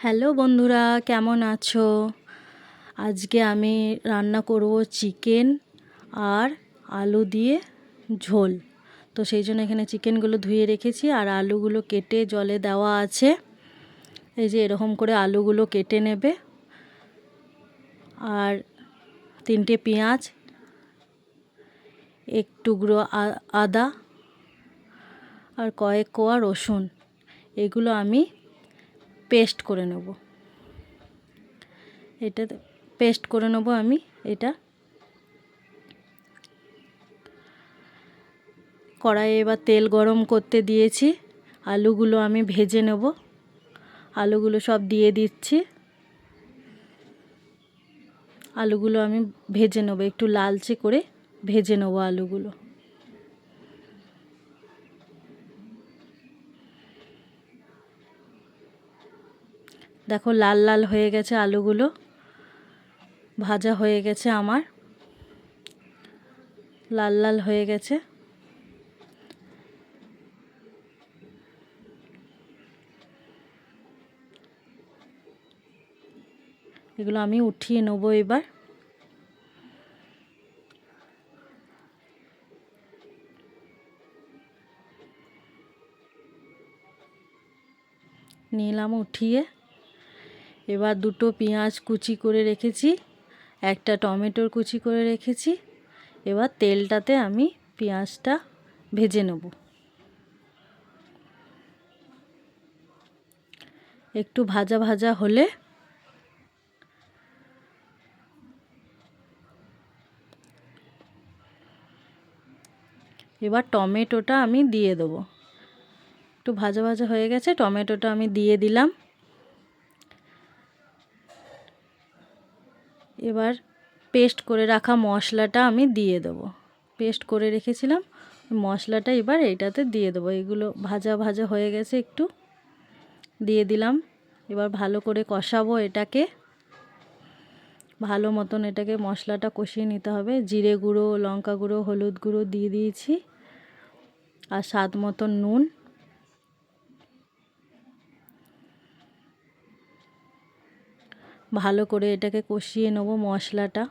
Hello বন্ধুরা, কেমন আছো? আজকে আমি রান্না করব চিকেন আর আলু দিয়ে ঝোল। তো সেই জন্য এখানে চিকেনগুলো ধুয়ে রেখেছি আর আলুগুলো কেটে জলে দেওয়া আছে। এই যে এরকম করে আলুগুলো কেটে নেবে। আর তিনটে পেঁয়াজ, এক টুকরো আদা আর কয়েক কোয়া রসুন। এগুলো আমি পেস্ট করে নেব। এটা পেস্ট করে নেব আমি, এটা। কড়াইয়ে এবার তেল গরম করতে দিয়েছি। আলুগুলো আমি ভেজে নেব। আলুগুলো সব দিয়ে দিচ্ছি। আলুগুলো আমি ভেজে নেব, একটু লালচে করে ভেজে নেব আলুগুলো। দেখো লাল লাল হয়ে গেছে আলুগুলো। ভাজা হয়ে গেছে আমার। লাল লাল হয়ে গেছে। এগুলো আমি উঠিয়ে নেব এবার। নিলাম উঠিয়ে। এবার দুটো পেঁয়াজ কুচি করে রেখেছি, একটা টমেটোর কুচি করে রেখেছি, এবার তেলটাতে আমি পেঁয়াজটা ভেজে নেব। একটু ভাজা ভাজা হলে এবার টমেটোটা আমি দিয়ে দেবো। একটু ভাজা ভাজা হয়ে গেছে, টমেটোটা আমি দিয়ে দিলাম। এবার পেস্ট করে রাখা মশলাটা আমি দিয়ে দেবো। পেস্ট করে রেখেছিলাম, মশলাটা এবার এইটাতে দিয়ে দেবো। এগুলো ভাজা ভাজা হয়ে গেছে একটু, দিয়ে দিলাম। এবার ভালো করে কষাবো এটাকে। ভালো মতন এটাকে মশলাটা কষিয়ে নিতে হবে। জিরে গুঁড়ো, লঙ্কা গুঁড়ো, হলুদ গুঁড়ো দিয়ে দিয়েছি। আর স্বাদ মতন নুন। ভালো করে এটাকে কষিয়ে নেব মশলাটা।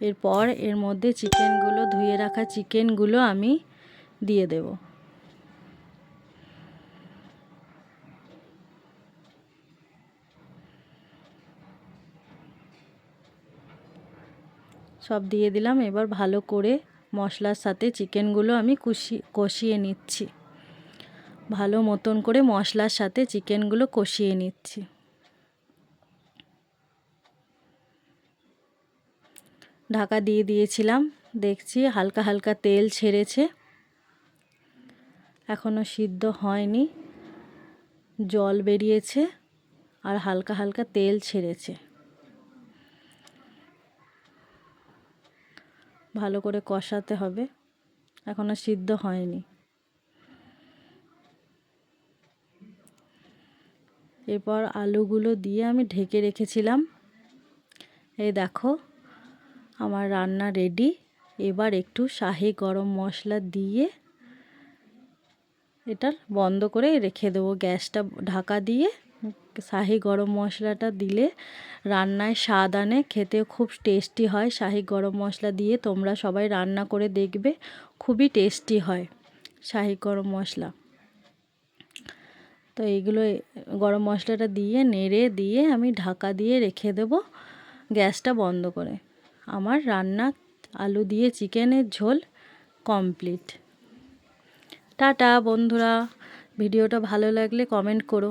এরপর এর মধ্যে চিকেনগুলো, ধুয়ে রাখা চিকেনগুলো আমি দিয়ে দেবো। সব দিয়ে দিলাম। এবার ভালো করে মশলার সাথে চিকেনগুলো আমি কুষি কষিয়ে নিচ্ছি। ভালো মতন করে মশলার সাথে চিকেনগুলো কষিয়ে নিচ্ছি। ঢাকা দিয়ে দিয়েছিলাম। দেখছি হালকা হালকা তেল ছেড়েছে। এখনও সিদ্ধ হয়নি। জল বেরিয়েছে আর হালকা হালকা তেল ছেড়েছে। ভালো করে কষাতে হবে। এখনও সিদ্ধ হয়নি। এরপর আলুগুলো দিয়ে আমি ঢেকে রেখেছিলাম। এই দেখো, আমার রান্না রেডি এবার একটু শাহি গরম মশলা দিয়ে এটা বন্ধ করে রেখে দেবো। গ্যাসটা ঢাকা দিয়ে শাহি গরম মশলাটা দিলে রান্নায় স্বাদ আনে খেতে খুব টেস্টি হয়। শাহি গরম মশলা দিয়ে তোমরা সবাই রান্না করে দেখবে, খুবই টেস্টি হয় শাহি গরম মশলা। তো এইগুলো, গরম মশলাটা দিয়ে, নেড়ে দিয়ে আমি ঢাকা দিয়ে রেখে দেবো গ্যাসটা বন্ধ করে। আমার রান্না আলু দিয়ে চিকেনের ঝোল কমপ্লিট। টাটা বন্ধুরা, ভিডিওটা ভালো লাগলে কমেন্ট করো।